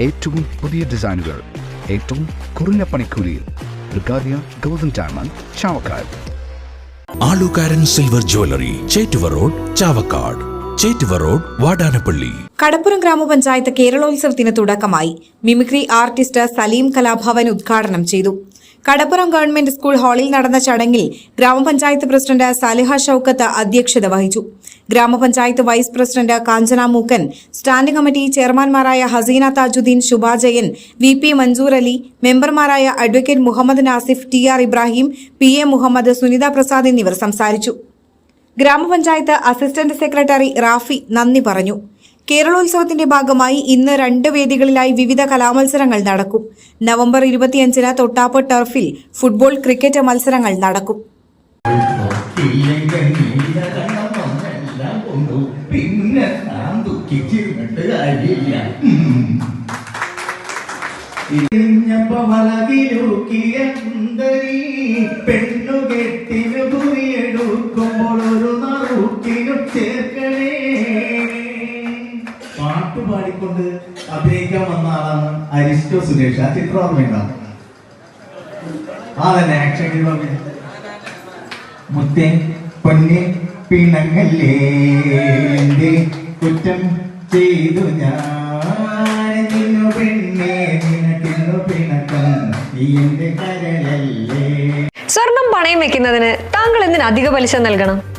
ഏറ്റവും പുതിയ ഡിസൈനുകൾ ഏറ്റവും കുറഞ്ഞ പണിക്കൂലിയിൽ. ബ്രിഗാദിയ golden diamond Chavakkad. Alukkaran silver jewellery Chettuva road Chavakkad. Chettuva road Vadanappally. Kadappuram ഗ്രാമപഞ്ചായത്ത് കേരളോത്സവത്തിന് തുടക്കമായി മിമിക്രി ആർട്ടിസ്റ്റ് സലീം കലാഭവൻ ഉദ്ഘാടനം ചെയ്തു. കടപ്പുറം ഗവൺമെന്റ് സ്കൂൾ ഹാളിൽ നടന്ന ചടങ്ങിൽ ഗ്രാമപഞ്ചായത്ത് പ്രസിഡന്റ് സാലിഹ ഷൌക്കത്ത് അധ്യക്ഷത വഹിച്ചു. ഗ്രാമപഞ്ചായത്ത് vice president Kanchana Mookkan standing committee ചെയർമാൻമാരായ Haseena Thajudheen Shubhajayan V P Mansoor Ali മെമ്പർമാരായ advocate Muhammad Nasif T R Ibrahim P A Muhammad Sunitha Prasad എന്നിവർ സംസാരിച്ചു. ഗ്രാമപഞ്ചായത്ത് അസിസ്റ്റന്റ് സെക്രട്ടറി റാഫി നന്ദി പറഞ്ഞു. കേരളോത്സവത്തിന്റെ ഭാഗമായി ഇന്ന് രണ്ട് വേദികളിലായി വിവിധ കലാമത്സരങ്ങൾ നടക്കും നവംബർ ഇരുപത്തിയഞ്ചിന് തൊട്ടാപ്പ് ടർഫിൽ ഫുട്ബോൾ ക്രിക്കറ്റ് മത്സരങ്ങൾ നടക്കും പിന്നെ പാട്ട് പാടിക്കൊണ്ട് അഭിനയിക്കാൻ വന്ന ആളാണ് അരിസ്റ്റോ സുരേഷ്. ആ ചിത്രം ഓർമ്മയുണ്ടാവും ആക്ഷൻ മുത്തേ പിണങ്ങല്ലേ? കുറ്റം ചെയ്തു ഞാൻ. നിന്നു പെണ്ണേ നീ സ്വർണം പണയം വെക്കുന്നതിന് താങ്കൾ എന്തിന് അധിക പലിശ നൽകണം?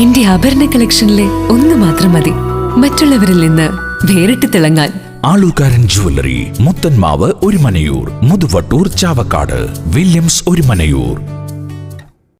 എന്റെ ആഭരണ കളക്ഷനിലെ ഒന്ന് മാത്രം മതി. മറ്റുള്ളവരിൽ നിന്ന് വേറിട്ട് തിളങ്ങാൻ. ആളൂക്കാരൻ ജുവല്ലറി മുത്തൻമാവ് ഒരു മനയൂർ മുതുവട്ടൂർ ചാവക്കാട് വില്യംസ് ഒരു മനയൂർ.